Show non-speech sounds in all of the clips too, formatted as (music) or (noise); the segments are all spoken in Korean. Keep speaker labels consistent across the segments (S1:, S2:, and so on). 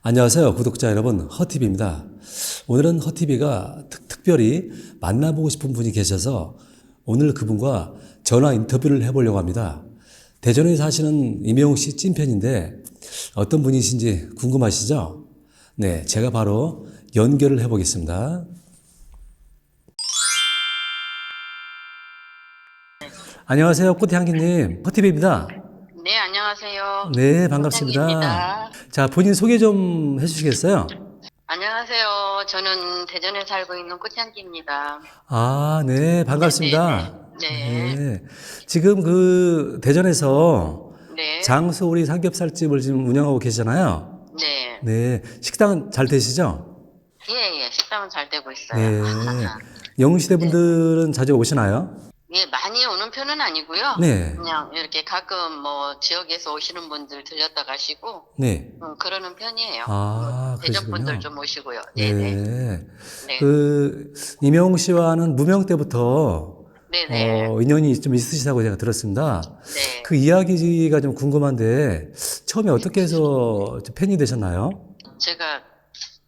S1: 안녕하세요, 구독자 여러분. 허티비입니다. 오늘은 허티비가 특, 별히 만나보고 싶은 분이 계셔서 오늘 그분과 전화 인터뷰를 해보려고 합니다. 대전에 사시는 임영웅 씨 찐팬인데 어떤 분이신지 궁금하시죠? 네, 제가 바로 연결을 해보겠습니다. 안녕하세요, 꽃향기님. 허티비입니다.
S2: 네, 안녕하세요.
S1: 네, 반갑습니다.
S2: 꽃향기입니다.
S1: 자, 본인 소개 좀 해주시겠어요?
S2: 안녕하세요. 저는 대전에 살고 있는 꽃향기입니다.
S1: 아, 네, 반갑습니다.
S2: 네.
S1: 네. 지금 그 대전에서
S2: 네.
S1: 장소우리 삼겹살집을 지금 운영하고 계시잖아요.
S2: 네.
S1: 네. 식당은 잘 되시죠?
S2: 예, 예. 식당은 잘 되고 있어요.
S1: 네. (laughs) 영웅시대 분들은 자주 오시나요?
S2: 예, 많이 오는 편은 아니고요.
S1: 네.
S2: 그냥 이렇게 가끔 뭐 지역에서 오시는 분들 들렸다 가시고
S1: 네.
S2: 음, 그러는 편이에요.
S1: 아,
S2: 뭐 대전 분들
S1: 그러시군요.
S2: 좀 오시고요.
S1: 네.
S2: 네, 네. 네.
S1: 그, 임영웅 씨와는 무명 때부터
S2: 네, 네.
S1: 어, 인연이 좀 있으시다고 제가 들었습니다.
S2: 네.
S1: 그 이야기가 좀 궁금한데 처음에 어떻게 해서 팬이 되셨나요?
S2: 제가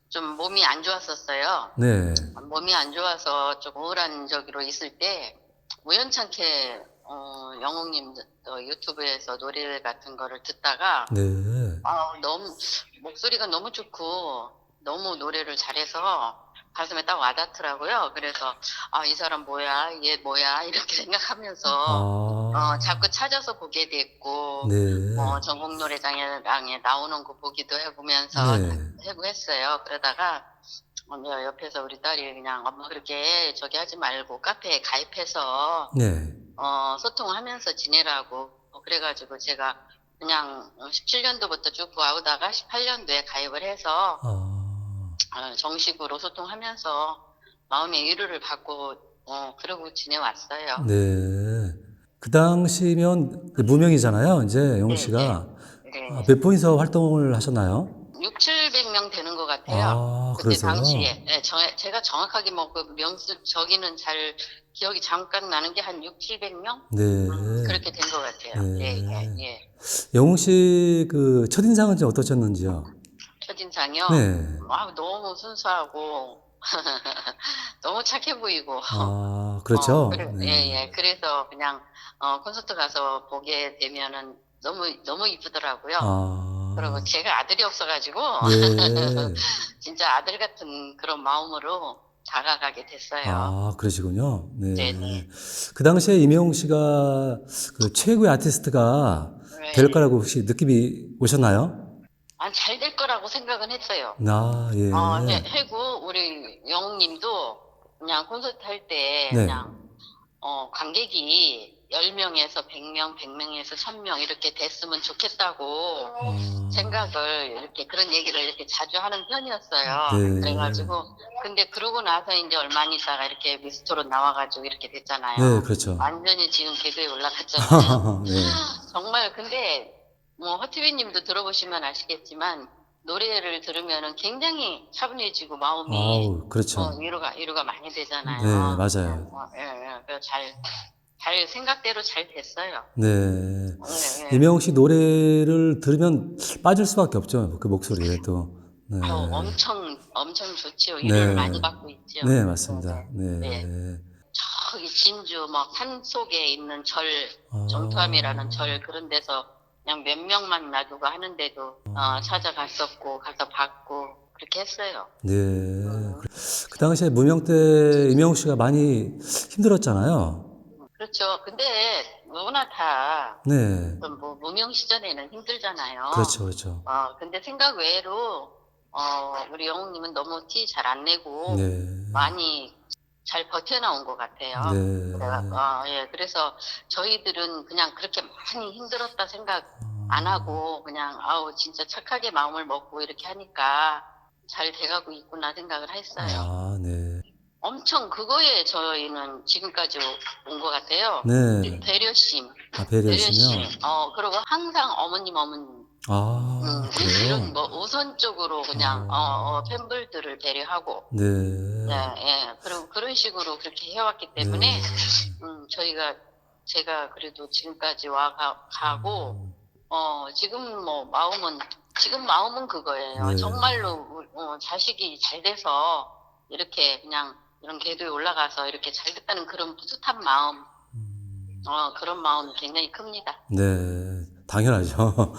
S2: 좀 몸이 안 좋았었어요.
S1: 네.
S2: 몸이 안 좋아서 좀 우울한 적으로 있을 때 우연찮게 어, 영웅님 어, 유튜브에서 노래 같은 거를 듣다가
S1: 네.
S2: 아, 너무 목소리가 너무 좋고 너무 노래를 잘해서 가슴에 딱 와닿더라고요. 그래서 아, 이 사람 뭐야, 얘 뭐야 이렇게 (laughs) 생각하면서
S1: 아.
S2: 어, 자꾸 찾아서 보게 됐고
S1: 네.
S2: 뭐 전국 노래장에 나오는 거 보기도 해보면서
S1: 네.
S2: 해고 했어요. 그러다가 먼저 옆에서 우리 딸이 그냥 엄마 그렇게 저기 하지 말고 카페에 가입해서
S1: 네.
S2: 어, 소통하면서 지내라고 어, 그래가지고 제가 그냥 17년도부터 쭉 구하다가 18년도에 가입을 해서
S1: 아.
S2: 어, 정식으로 소통하면서 마음의 위로를 받고 어, 그러고 지내왔어요.
S1: 네. 그 당시면 무명이잖아요. 이제 영웅 씨가
S2: 네.
S1: 아, 몇 분이서 활동을 하셨나요?
S2: 6, 700명 되는 것 같아요.
S1: 아,
S2: 그때? 당시에 네, 저, 제가 정확하게 뭐그 명수 저기는 잘 기억이 잠깐 나는 게 한 6, 700명
S1: 네.
S2: 그렇게 된 것 같아요.
S1: 네.
S2: 예, 예, 예.
S1: 영웅 씨그 첫인상은 좀 어떠셨는지요?
S2: 첫인상이요.
S1: 네.
S2: 아, 너무 순수하고 (laughs) 너무 착해 보이고.
S1: 아, 그렇죠.
S2: 어, 그래,
S1: 네.
S2: 예, 예. 그래서 그냥 어, 콘서트 가서 보게 되면은 너무 너무 이쁘더라고요.
S1: 아.
S2: 그리고 제가 아들이 없어가지고
S1: 네. (laughs)
S2: 진짜 아들 같은 그런 마음으로 다가가게 됐어요.
S1: 아, 그러시군요. 네.
S2: 네네.
S1: 그 당시에 임영웅 씨가 그 최고의 아티스트가
S2: 네.
S1: 될 거라고 혹시 느낌이 오셨나요?
S2: 아, 잘 될 거라고 생각은 했어요.
S1: 아, 예.
S2: 어, 네, 해고 우리 영웅님도 그냥 콘서트 할 때
S1: 네.
S2: 그냥 어, 관객이 10명에서 100명, 100명에서 1000명 이렇게 됐으면 좋겠다고
S1: 아,
S2: 생각을 이렇게 그런 얘기를 이렇게 자주 하는 편이었어요.
S1: 네.
S2: 그래가지고 근데 그러고 나서 이제 얼마 안 있다가 이렇게 미스터로 나와가지고 이렇게 됐잖아요.
S1: 네, 그렇죠.
S2: 완전히 지금 개그에 올라갔잖아요. (laughs)
S1: 네.
S2: 정말 근데 뭐 허티비님도 들어보시면 아시겠지만 노래를 들으면은 굉장히 차분해지고 마음이
S1: 아우, 그렇죠.
S2: 어, 위로가 위로가 많이 되잖아요.
S1: 네, 맞아요.
S2: 어, 예, 예. 잘, 잘 생각대로 잘 됐어요.
S1: 네.
S2: 예, 예.
S1: 임영웅 씨 노래를 들으면 빠질 수밖에 없죠. 그 목소리에 또. 네.
S2: 아우, 엄청 엄청 좋지요. 위로를
S1: 네.
S2: 많이 받고 있죠.
S1: 네, 맞습니다. 네.
S2: 네. 저기 진주 막 산 속에 있는 절
S1: 아.
S2: 정투함이라는 절 그런 데서 그냥 몇 명만 놔두고 하는데도 어, 찾아갔었고 가서 받고 그렇게 했어요.
S1: 네. 그 당시에 무명 때 임영웅 씨가 많이 힘들었잖아요.
S2: 그렇죠. 근데 누구나 다
S1: 네.
S2: 좀뭐 무명 시절에는 힘들잖아요.
S1: 그렇죠, 그렇죠.
S2: 어, 근데 생각 외로 어, 우리 영웅님은 너무 티 잘 안 내고
S1: 네.
S2: 많이 잘 버텨나온 것 같아요.
S1: 네.
S2: 그래가- 어, 예, 그래서 저희들은 그냥 그렇게 많이 힘들었다 생각 안 하고 그냥 아우 진짜 착하게 마음을 먹고 이렇게 하니까 잘 돼가고 있구나 생각을 했어요.
S1: 아, 네.
S2: 엄청 그거에 저희는 지금까지 온 것 같아요.
S1: 네.
S2: 배려심,
S1: 아, 배려하시면.
S2: 배려심. 어 그리고 항상 어머님 어머님
S1: 아,
S2: 음,
S1: 그래요?
S2: 이런 뭐 우선적으로 그냥
S1: 아.
S2: 어, 어, 팬분들을 배려하고
S1: 네.
S2: 예, 예. 그리고 그런 식으로 그렇게 해왔기 때문에
S1: 네.
S2: 음, 저희가 제가 그래도 지금까지 와 가, 고
S1: 음.
S2: 어 지금 뭐 마음은 지금 마음은 그거예요.
S1: 네.
S2: 정말로 어, 자식이 잘 돼서 이렇게 그냥 이런 궤도에 올라가서 이렇게 잘 됐다는 그런 뿌듯한 마음,
S1: 음,
S2: 어, 그런 마음이 굉장히 큽니다.
S1: 네, 당연하죠.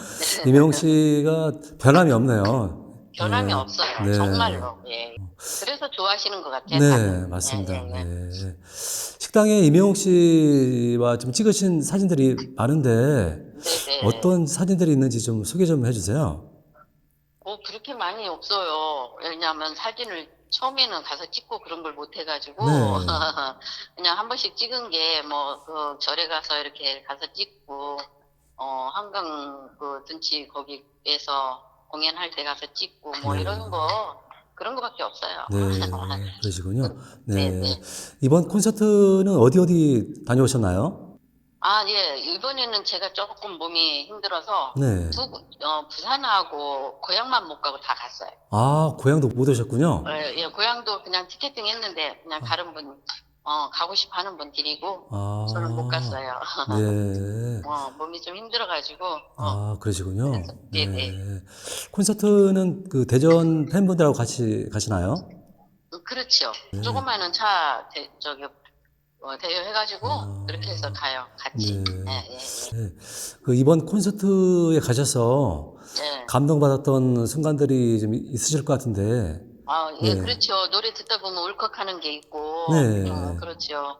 S1: 이명웅 씨가 변함이 없네요. (laughs)
S2: 변함이
S1: 네.
S2: 없어요.
S1: 네.
S2: 정말로. 예. 그래서 좋아하시는 것 같아요.
S1: 네,
S2: 다들.
S1: 맞습니다.
S2: 예, 예, 예.
S1: 네. 식당에 이명웅 씨와 좀 찍으신 사진들이 많은데
S2: 네, 네.
S1: 어떤 사진들이 있는지 좀 소개 좀 해주세요.
S2: 뭐 그렇게 많이 없어요. 왜냐하면 사진을 처음에는 가서 찍고 그런 걸 못 해가지고
S1: 네. (laughs)
S2: 그냥 한 번씩 찍은 게 뭐 그 절에 가서 이렇게 가서 찍고 어 한강 그 둔치 거기에서 공연할 때 가서 찍고 뭐
S1: 네.
S2: 이런 거 그런 거밖에 없어요.
S1: 네, (laughs) 그러시군요.
S2: 네,
S1: 네.
S2: 네.
S1: 이번 콘서트는 어디 어디 다녀오셨나요?
S2: 아, 예. 이번에는 제가 조금 몸이 힘들어서
S1: 네.
S2: 두, 어, 부산하고 고향만 못 가고 다 갔어요.
S1: 아, 고향도 못 오셨군요.
S2: 예, 예, 고향도 그냥 티켓팅 했는데 그냥 다른 분, 어, 가고 싶어 하는 분 드리고
S1: 아,
S2: 저는 못 갔어요. (laughs)
S1: 네.
S2: 어, 몸이 좀 힘들어 가지고, 어,
S1: 아, 그러시군요.
S2: 그래서, 네, 네.
S1: 콘서트는 그 대전 팬분들하고 같이 가시나요?
S2: 음, 그렇죠.
S1: 네.
S2: 조그마한 차, 대, 저기, 어, 대여해가지고
S1: 아.
S2: 그렇게 해서 가요. 같이.
S1: 네.
S2: 예, 예, 예.
S1: 네. 그 이번 콘서트에 가셔서
S2: 예.
S1: 감동받았던 순간들이 좀 있으실 것 같은데,
S2: 아, 예,
S1: 네.
S2: 그렇죠. 노래 듣다 보면 울컥하는 게 있고,
S1: 네.
S2: 어, 그렇죠.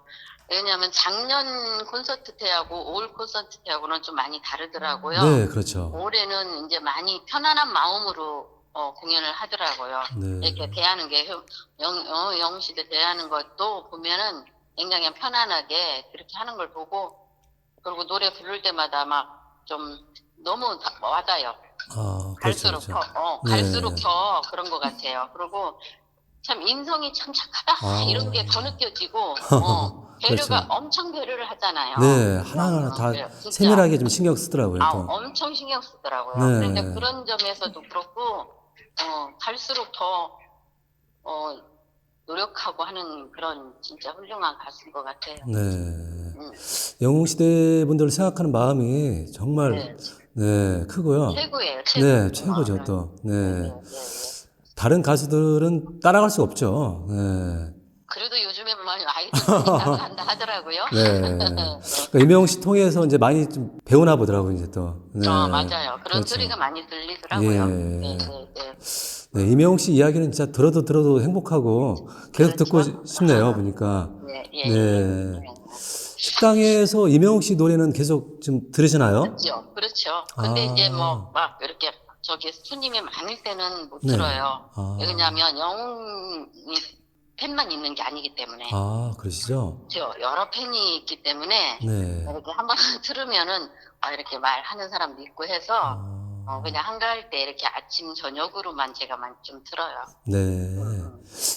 S2: 왜냐하면 작년 콘서트 때하고 올 콘서트 때하고는 좀 많이 다르더라고요.
S1: 네, 그렇죠.
S2: 올해는 이제 많이 편안한 마음으로 어, 공연을 하더라고요.
S1: 네.
S2: 이렇게 대하는 게 영, 어, 영시대 대하는 것도 보면은 굉장히 편안하게 그렇게 하는 걸 보고 그리고 노래 부를 때마다 막 좀 너무 다- 와닿아요.
S1: 아, 그렇죠,
S2: 갈수록
S1: 그렇죠.
S2: 더, 어,
S1: 네.
S2: 갈수록 더 그런 것 같아요. 그리고 참 인성이 참 착하다
S1: 아.
S2: 이런 게 더 느껴지고 (laughs) 어, 배려가
S1: 그렇죠.
S2: 엄청 배려를 하잖아요.
S1: 네, 하나하나 다
S2: 네, 진짜.
S1: 세밀하게 좀 신경 쓰더라고요.
S2: 아,
S1: 또.
S2: 엄청 신경 쓰더라고요.
S1: 네.
S2: 그런데 그런 점에서도 그렇고, 어, 갈수록 더, 어, 노력하고 하는 그런 진짜 훌륭한 가수인 것 같아요.
S1: 네.
S2: 음,
S1: 영웅 시대 분들을 생각하는 마음이 정말
S2: 네.
S1: 네, 크고요.
S2: 최고예요, 최고.
S1: 네, 최고죠
S2: 아,
S1: 또.
S2: 네,
S1: 네.
S2: 네, 네.
S1: 다른 가수들은 따라갈 수 없죠. 네.
S2: 그래도 요즘에 많이 많이 한다 (laughs) 하더라고요.
S1: 네. (laughs) 그러니까 이명웅 씨 통해서 이제 많이 좀 배우나 보더라고요, 이제 또. 네.
S2: 어, 맞아요. 그런
S1: 그렇죠.
S2: 소리가 많이 들리더라고요.
S1: 예.
S2: 네, 네, 네.
S1: 네, 이명웅 씨 이야기는 진짜 들어도 들어도 행복하고 계속 듣고
S2: 그렇죠.
S1: 싶네요, (laughs) 보니까.
S2: 네, 예,
S1: 네.
S2: 예.
S1: 식당에서 이명웅 씨 노래는 계속 좀 들으시나요?
S2: 그렇죠. 그렇죠. 근데
S1: 아.
S2: 이제 뭐 막 이렇게 저기 손님이 많을 때는 못
S1: 네.
S2: 들어요.
S1: 아.
S2: 왜냐하면 영웅이 팬만 있는 게 아니기 때문에
S1: 아, 그러시죠?
S2: 저 여러 팬이 있기 때문에
S1: 네.
S2: 이렇게 한번 (laughs) 들으면은 아, 이렇게 말하는 사람도 있고 해서
S1: 아,
S2: 어, 그냥 한가할 때 이렇게 아침 저녁으로만 제가 좀 들어요.
S1: 네.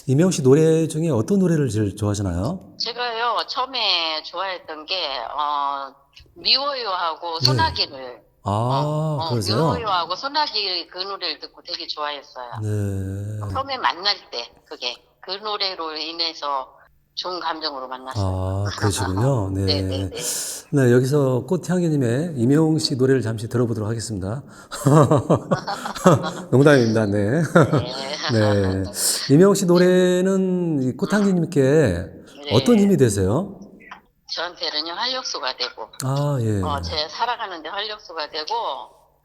S1: 이명웅 씨 노래 중에 어떤 노래를 제일 좋아하시나요?
S2: 제가요 처음에 좋아했던 게 어, 미워요 하고
S1: 네.
S2: 소나기를
S1: 아,
S2: 어, 어,
S1: 그러세요?
S2: 미워요 하고 소나기 그 노래를 듣고 되게 좋아했어요.
S1: 네.
S2: 처음에 만날 때 그게 그 노래로 인해서 좋은 감정으로 만났어요.
S1: 아, (laughs) 그러시군요. 네.
S2: 네, 네, 네.
S1: 네, 여기서 꽃향기님의 이명웅 씨 노래를 잠시 들어보도록 하겠습니다. (laughs) 농담입니다. (laughs) 네. 네. 이명웅 씨 노래는 이 꽃향기님께
S2: 네.
S1: 어떤 힘이 되세요?
S2: 저한테는요 활력소가 되고,
S1: 아, 예.
S2: 어, 제 살아가는데 활력소가 되고,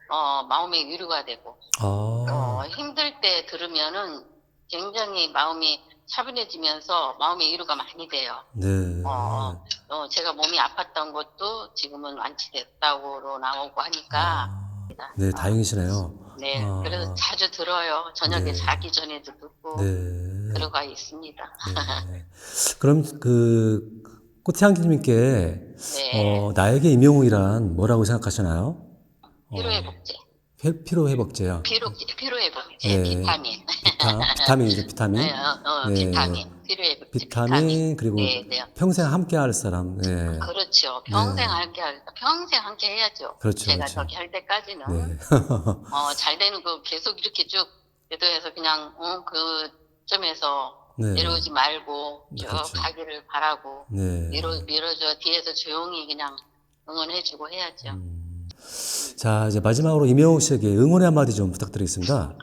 S2: 어, 마음의 위로가 되고,
S1: 아,
S2: 어, 힘들 때 들으면은 굉장히 마음이 차분해지면서 마음의 위로가 많이 돼요.
S1: 네.
S2: 어, 어, 제가 몸이 아팠던 것도 지금은 완치됐다고 나오고 하니까,
S1: 아, 네, 다행이시네요.
S2: 네,
S1: 아.
S2: 그래서 자주 들어요. 저녁에
S1: 네.
S2: 자기 전에도 듣고
S1: 네.
S2: 들어가 있습니다.
S1: 네. 그럼 그 꽃향기님께
S2: 네,
S1: 어, 나에게 이명웅이란 뭐라고 생각하시나요? 어,
S2: 피로회복제,
S1: 회- 피로회복제요.
S2: 피로 피로회복 제,
S1: 네.
S2: 비타민,
S1: 비타, 비타 민이죠, 비타민. (laughs)
S2: 네, 어, 어,
S1: 네.
S2: 비타민, 피로회복제,
S1: 비타민, 그리고
S2: 네, 네.
S1: 평생 함께 할 사람. 네.
S2: 그렇죠. 평생
S1: 네.
S2: 함께 할, 평생 함께 해야죠.
S1: 그렇죠,
S2: 제가
S1: 그렇죠.
S2: 저기 할 때까지는
S1: 네. (laughs)
S2: 어, 잘 되는 거 계속 이렇게 쭉 계속해서 그냥 어, 그 점에서
S1: 네.
S2: 내려오지 말고 쭉
S1: 그렇죠.
S2: 가기를 바라고
S1: 네.
S2: 밀어 밀어줘 뒤에서 조용히 그냥 응원해주고 해야죠.
S1: 음, 자, 이제 마지막으로 임영웅 씨에게 응원의 한마디 좀 부탁드리겠습니다.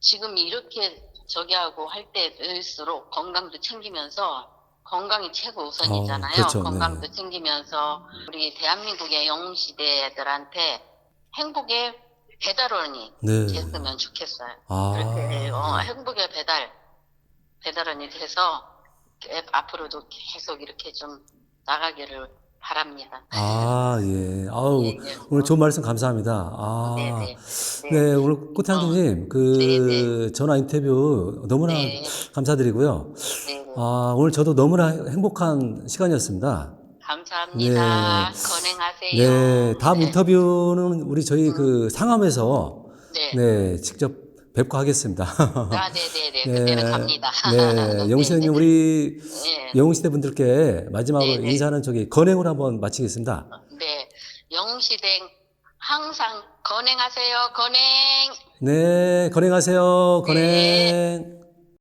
S2: 지금 이렇게 저기 하고 할 때일수록 건강도 챙기면서 건강이 최고 우선이잖아요.
S1: 어, 그렇죠.
S2: 건강도
S1: 네.
S2: 챙기면서 우리 대한민국의 영웅 시대들한테 행복의 배달원이
S1: 네.
S2: 됐으면 좋겠어요.
S1: 아.
S2: 그렇게 어, 행복의 배달 배달원이 돼서 개- 앞으로도 계속 이렇게 좀 나가기를 바랍니다.
S1: 아, 예. 아우,
S2: 예, 예.
S1: 오늘 좋은 말씀 감사합니다. 아.
S2: 네 네.
S1: 네, 오늘 꽃향기님, 그,
S2: 네,
S1: 전화 인터뷰 너무나
S2: 네.
S1: 감사드리고요.
S2: 네, 네.
S1: 아, 오늘 저도 너무나 행복한 시간이었습니다.
S2: 감사합니다. 건행하세요.
S1: 네, 다음
S2: 네.
S1: 인터뷰는 우리 저희 그 상암에서
S2: 네.
S1: 네, 직접 뵙고 하겠습니다. (laughs)
S2: 아, 네네 네. 그때는 갑니다.
S1: 네, (laughs) 영시대님 우리
S2: 네.
S1: 영웅시대 분들께 마지막으로
S2: 네, 네.
S1: 인사는 저기 건행으로 한번 마치겠습니다.
S2: 네. 영시댕 항상 건행하세요. 건행.
S1: 네, 건행하세요. 건행.